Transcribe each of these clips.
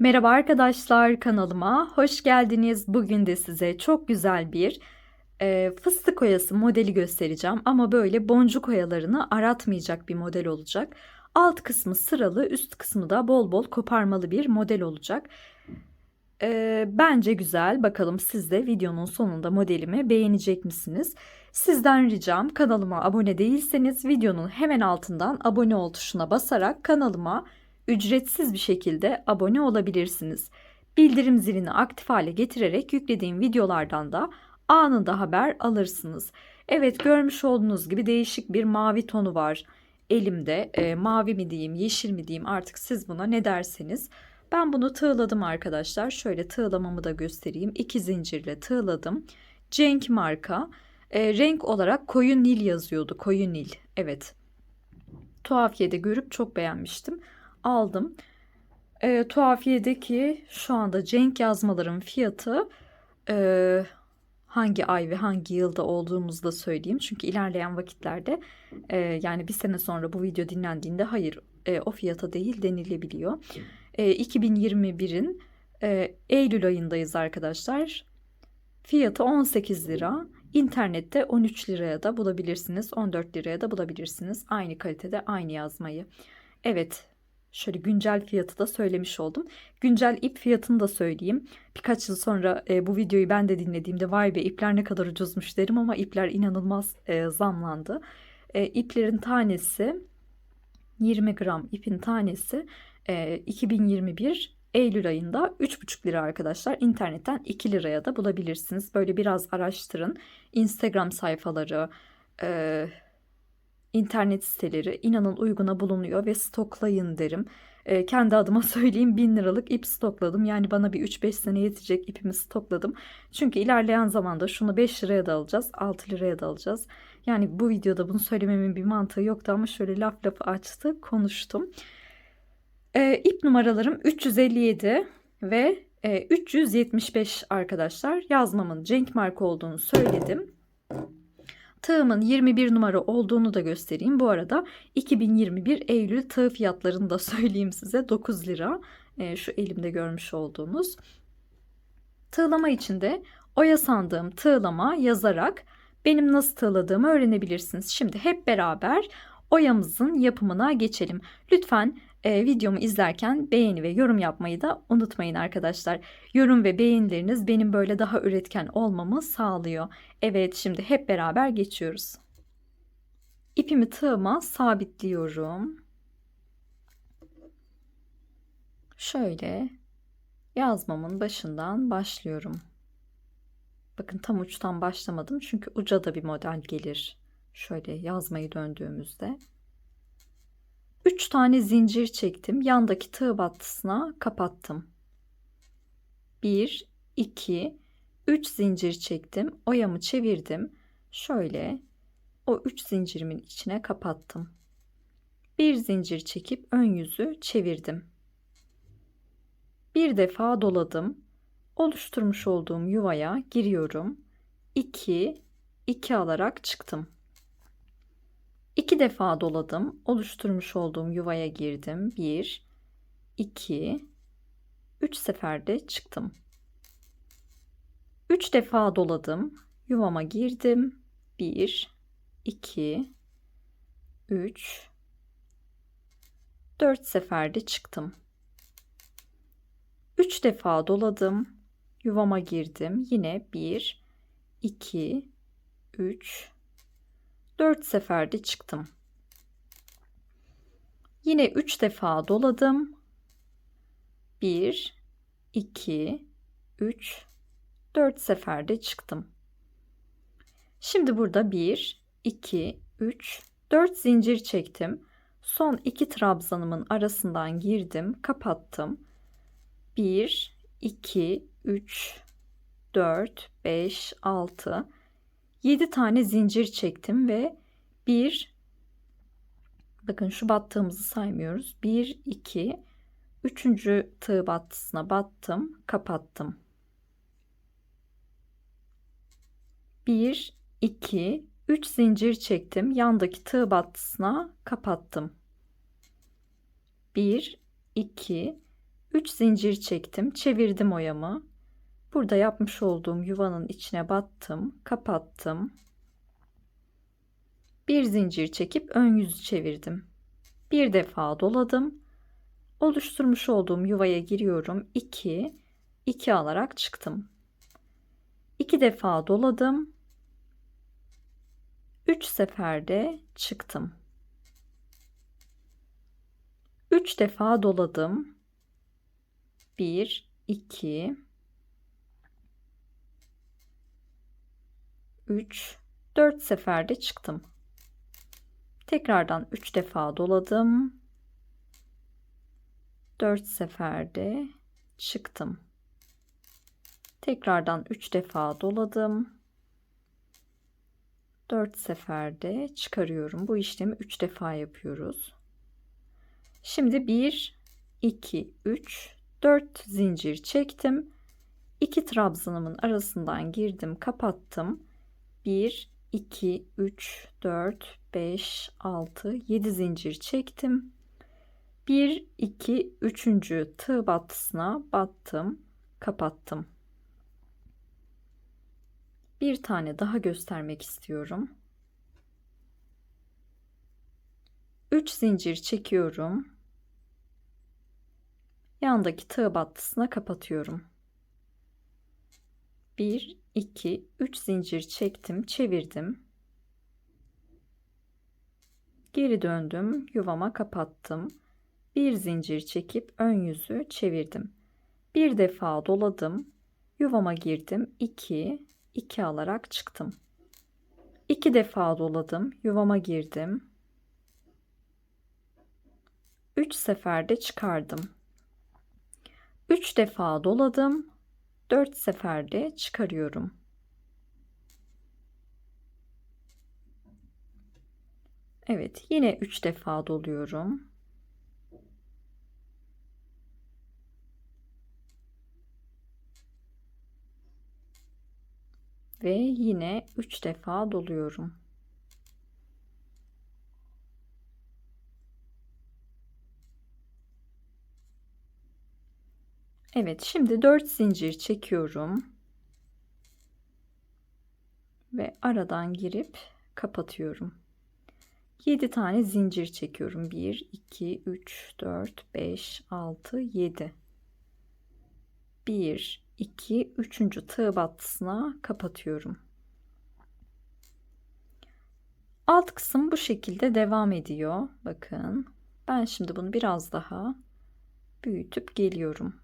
Merhaba arkadaşlar kanalıma hoş geldiniz. Bugün de size çok güzel bir e, fıstık oyası modeli göstereceğim. Ama böyle boncuk oyalarını aratmayacak bir model olacak. Alt kısmı sıralı üst kısmı da bol bol koparmalı bir model olacak. E, bence güzel. Bakalım siz de videonun sonunda modelimi beğenecek misiniz? Sizden ricam kanalıma abone değilseniz videonun hemen altından abone ol tuşuna basarak kanalıma ücretsiz bir şekilde abone olabilirsiniz. Bildirim zilini aktif hale getirerek yüklediğim videolardan da anında haber alırsınız. Evet görmüş olduğunuz gibi değişik bir mavi tonu var elimde. E, mavi mi diyeyim yeşil mi diyeyim artık siz buna ne derseniz. Ben bunu tığladım arkadaşlar. Şöyle tığlamamı da göstereyim. İki zincirle tığladım. Cenk marka. E, renk olarak koyu nil yazıyordu. Koyu nil. Evet. Tuhafiye'de görüp çok beğenmiştim aldım. E, tuhafiyedeki şu anda Cenk yazmaların fiyatı e, hangi ay ve hangi yılda olduğumuzu da söyleyeyim. Çünkü ilerleyen vakitlerde e, yani bir sene sonra bu video dinlendiğinde hayır e, o fiyata değil denilebiliyor. E, 2021'in e, Eylül ayındayız arkadaşlar. Fiyatı 18 lira. İnternette 13 liraya da bulabilirsiniz. 14 liraya da bulabilirsiniz. Aynı kalitede aynı yazmayı. Evet Şöyle güncel fiyatı da söylemiş oldum. Güncel ip fiyatını da söyleyeyim. Birkaç yıl sonra e, bu videoyu ben de dinlediğimde vay be ipler ne kadar ucuzmuş derim ama ipler inanılmaz e, zamlandı. E, iplerin tanesi 20 gram ipin tanesi e, 2021 Eylül ayında 3,5 lira arkadaşlar. İnternetten 2 liraya da bulabilirsiniz. Böyle biraz araştırın. Instagram sayfaları, e, internet siteleri inanın uyguna bulunuyor ve stoklayın derim. E, kendi adıma söyleyeyim 1000 liralık ip stokladım. Yani bana bir 3-5 sene yetecek ipimi stokladım. Çünkü ilerleyen zamanda şunu 5 liraya da alacağız, 6 liraya da alacağız. Yani bu videoda bunu söylememin bir mantığı yoktu ama şöyle laf lafı açtı, konuştum. E, ip numaralarım 357 ve e, 375 arkadaşlar. Yazmamın Cenk marka olduğunu söyledim. Tığımın 21 numara olduğunu da göstereyim. Bu arada 2021 Eylül tığ fiyatlarını da söyleyeyim size. 9 lira. E, şu elimde görmüş olduğunuz. Tığlama içinde oya sandığım tığlama yazarak benim nasıl tığladığımı öğrenebilirsiniz. Şimdi hep beraber oyamızın yapımına geçelim. Lütfen e, videomu izlerken beğeni ve yorum yapmayı da unutmayın arkadaşlar. Yorum ve beğenileriniz benim böyle daha üretken olmamı sağlıyor. Evet şimdi hep beraber geçiyoruz. İpimi tığıma sabitliyorum. Şöyle yazmamın başından başlıyorum. Bakın tam uçtan başlamadım çünkü uca da bir model gelir. Şöyle yazmayı döndüğümüzde 3 tane zincir çektim. Yandaki tığ battısına kapattım. 1 2 3 zincir çektim. Oyamı çevirdim. Şöyle o 3 zincirimin içine kapattım. Bir zincir çekip ön yüzü çevirdim. Bir defa doladım. Oluşturmuş olduğum yuvaya giriyorum. 2 2 alarak çıktım. İki defa doladım. Oluşturmuş olduğum yuvaya girdim. Bir, iki, üç seferde çıktım. Üç defa doladım. Yuvama girdim. Bir, iki, üç, dört seferde çıktım. Üç defa doladım. Yuvama girdim. Yine bir, iki, üç, 4 seferde çıktım. Yine 3 defa doladım. 1 2 3 4 seferde çıktım. Şimdi burada 1 2 3 4 zincir çektim. Son iki trabzanımın arasından girdim, kapattım. 1 2 3 4 5 6 7 tane zincir çektim ve bir bakın şu battığımızı saymıyoruz. 1 2 üçüncü tığ battısına battım, kapattım. 1 2 3 zincir çektim. Yandaki tığ battısına kapattım. 1 2 3 zincir çektim, çevirdim oyamı. Burada yapmış olduğum yuvanın içine battım, kapattım. Bir zincir çekip ön yüzü çevirdim. Bir defa doladım. Oluşturmuş olduğum yuvaya giriyorum. 2 2 alarak çıktım. 2 defa doladım. 3 seferde çıktım. 3 defa doladım. 1 2 3 4 seferde çıktım. Tekrardan 3 defa doladım. 4 seferde çıktım. Tekrardan 3 defa doladım. 4 seferde çıkarıyorum. Bu işlemi 3 defa yapıyoruz. Şimdi 1 2 3 4 zincir çektim. 2 trabzanımın arasından girdim, kapattım. 1 2 3 4 5 6 7 zincir çektim. 1 2 3. tığ battısına battım, kapattım. Bir tane daha göstermek istiyorum. 3 zincir çekiyorum. Yandaki tığ battısına kapatıyorum. 1 2 3 zincir çektim, çevirdim. Geri döndüm, yuvama kapattım. Bir zincir çekip ön yüzü çevirdim. Bir defa doladım. Yuvama girdim. 2 2 alarak çıktım. 2 defa doladım. Yuvama girdim. 3 seferde çıkardım. 3 defa doladım. 4 seferde çıkarıyorum. Evet, yine 3 defa doluyorum. Ve yine 3 defa doluyorum. Evet, şimdi 4 zincir çekiyorum. Ve aradan girip kapatıyorum. 7 tane zincir çekiyorum. 1 2 3 4 5 6 7. 1 2 3. tığ battısına kapatıyorum. Alt kısım bu şekilde devam ediyor. Bakın. Ben şimdi bunu biraz daha büyütüp geliyorum.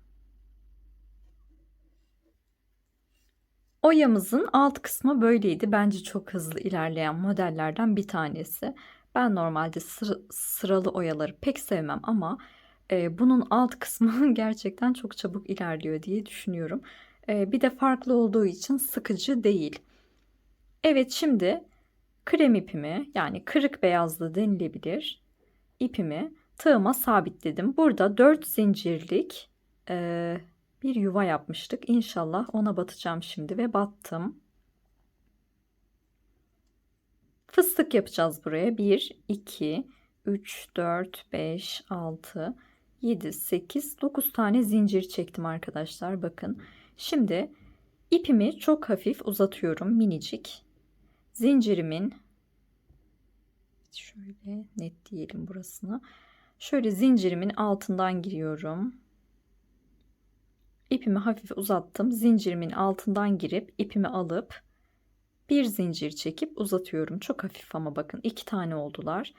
Oyamızın alt kısmı böyleydi. Bence çok hızlı ilerleyen modellerden bir tanesi. Ben normalde sıra, sıralı oyaları pek sevmem ama e, bunun alt kısmı gerçekten çok çabuk ilerliyor diye düşünüyorum. E, bir de farklı olduğu için sıkıcı değil. Evet şimdi krem ipimi yani kırık beyazlı denilebilir ipimi tığıma sabitledim. Burada 4 zincirlik e, bir yuva yapmıştık. İnşallah ona batacağım şimdi ve battım. Fıstık yapacağız buraya. 1, 2, 3, 4, 5, 6, 7, 8, 9 tane zincir çektim arkadaşlar. Bakın. Şimdi ipimi çok hafif uzatıyorum. Minicik. Zincirimin şöyle net diyelim burasını. Şöyle zincirimin altından giriyorum. İpimi hafif uzattım. Zincirimin altından girip ipimi alıp bir zincir çekip uzatıyorum. Çok hafif ama bakın iki tane oldular.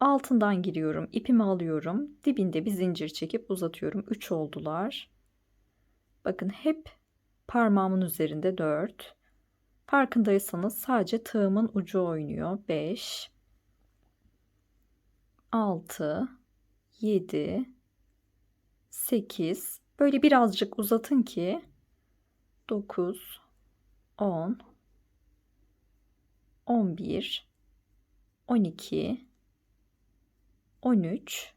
Altından giriyorum. ipimi alıyorum. Dibinde bir zincir çekip uzatıyorum. 3 oldular. Bakın hep parmağımın üzerinde 4. Farkındaysanız sadece tığımın ucu oynuyor. 5 6 7 8 böyle birazcık uzatın ki 9 10 11 12 13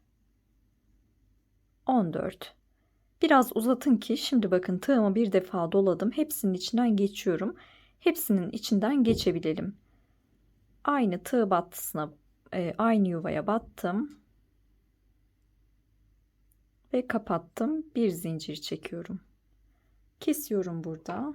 14 Biraz uzatın ki şimdi bakın tığımı bir defa doladım. Hepsinin içinden geçiyorum. Hepsinin içinden geçebilelim. Aynı tığ battısına e, aynı yuvaya battım. Ve kapattım. Bir zincir çekiyorum. Kesiyorum burada.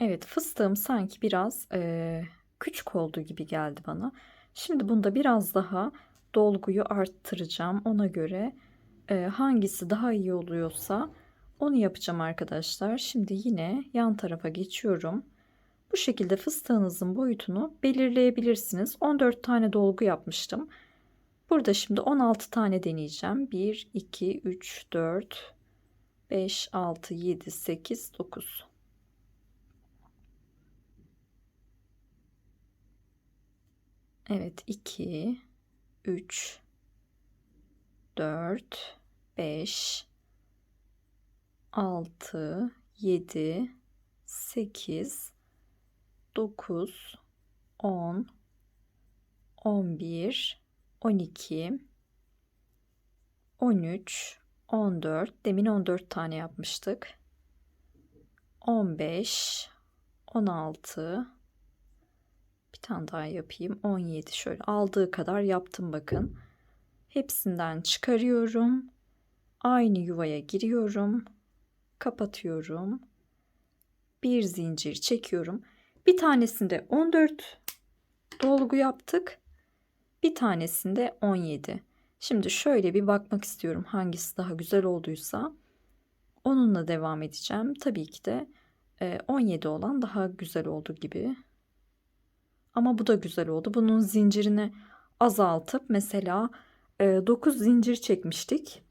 Evet fıstığım sanki biraz eee, küçük olduğu gibi geldi bana. Şimdi bunda biraz daha dolguyu arttıracağım. Ona göre eee, hangisi daha iyi oluyorsa onu yapacağım arkadaşlar. Şimdi yine yan tarafa geçiyorum. Bu şekilde fıstığınızın boyutunu belirleyebilirsiniz. 14 tane dolgu yapmıştım. Burada şimdi 16 tane deneyeceğim. 1, 2, 3, 4, 5, 6, 7, 8, 9. Evet 2, 3, 4, 5, 6, 7, 8, 9, 10, 11, 12, 13, 14. Demin 14 tane yapmıştık. 15, 16, bir tane daha yapayım. 17 şöyle aldığı kadar yaptım bakın. Hepsinden çıkarıyorum. Aynı yuvaya giriyorum. Kapatıyorum. Bir zincir çekiyorum. Bir tanesinde 14 dolgu yaptık. Bir tanesinde 17. Şimdi şöyle bir bakmak istiyorum hangisi daha güzel olduysa. Onunla devam edeceğim. Tabii ki de 17 olan daha güzel oldu gibi. Ama bu da güzel oldu. Bunun zincirini azaltıp mesela 9 zincir çekmiştik.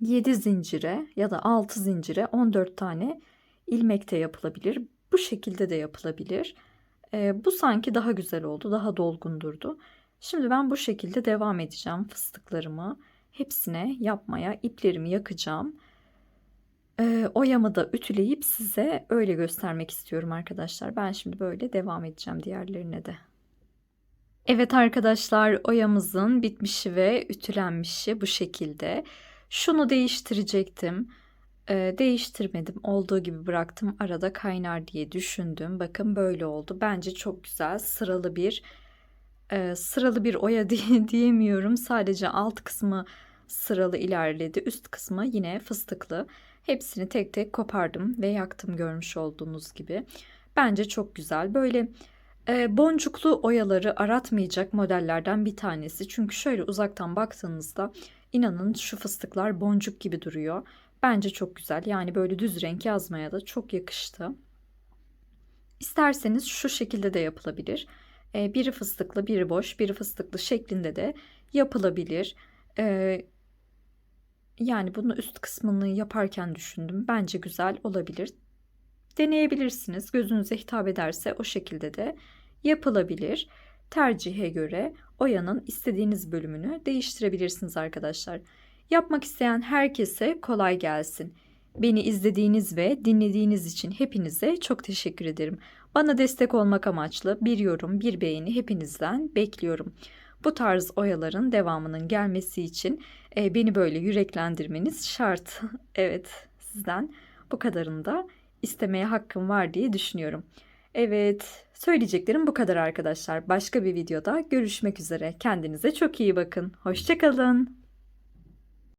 7 zincire ya da 6 zincire 14 tane ilmekte yapılabilir. Bu şekilde de yapılabilir. Bu sanki daha güzel oldu. Daha dolgun durdu. Şimdi ben bu şekilde devam edeceğim fıstıklarımı. Hepsine yapmaya iplerimi yakacağım. Ee, oyamı da ütüleyip size öyle göstermek istiyorum arkadaşlar. Ben şimdi böyle devam edeceğim diğerlerine de. Evet arkadaşlar oyamızın bitmişi ve ütülenmişi bu şekilde. Şunu değiştirecektim. Ee, değiştirmedim. Olduğu gibi bıraktım. Arada kaynar diye düşündüm. Bakın böyle oldu. Bence çok güzel sıralı bir e, sıralı bir oya diye, diyemiyorum. Sadece alt kısmı sıralı ilerledi. Üst kısmı yine fıstıklı. Hepsini tek tek kopardım ve yaktım görmüş olduğunuz gibi. Bence çok güzel. Böyle e, boncuklu oyaları aratmayacak modellerden bir tanesi. Çünkü şöyle uzaktan baktığınızda inanın şu fıstıklar boncuk gibi duruyor. Bence çok güzel. Yani böyle düz renk yazmaya da çok yakıştı. İsterseniz şu şekilde de yapılabilir. E, biri fıstıklı, biri boş, biri fıstıklı şeklinde de yapılabilir. E, yani bunu üst kısmını yaparken düşündüm. Bence güzel olabilir. Deneyebilirsiniz. Gözünüze hitap ederse o şekilde de yapılabilir. Tercihe göre oyanın istediğiniz bölümünü değiştirebilirsiniz arkadaşlar. Yapmak isteyen herkese kolay gelsin. Beni izlediğiniz ve dinlediğiniz için hepinize çok teşekkür ederim. Bana destek olmak amaçlı bir yorum, bir beğeni hepinizden bekliyorum. Bu tarz oyaların devamının gelmesi için e, beni böyle yüreklendirmeniz şart. evet, sizden bu kadarını da istemeye hakkım var diye düşünüyorum. Evet, söyleyeceklerim bu kadar arkadaşlar. Başka bir videoda görüşmek üzere. Kendinize çok iyi bakın. Hoşçakalın.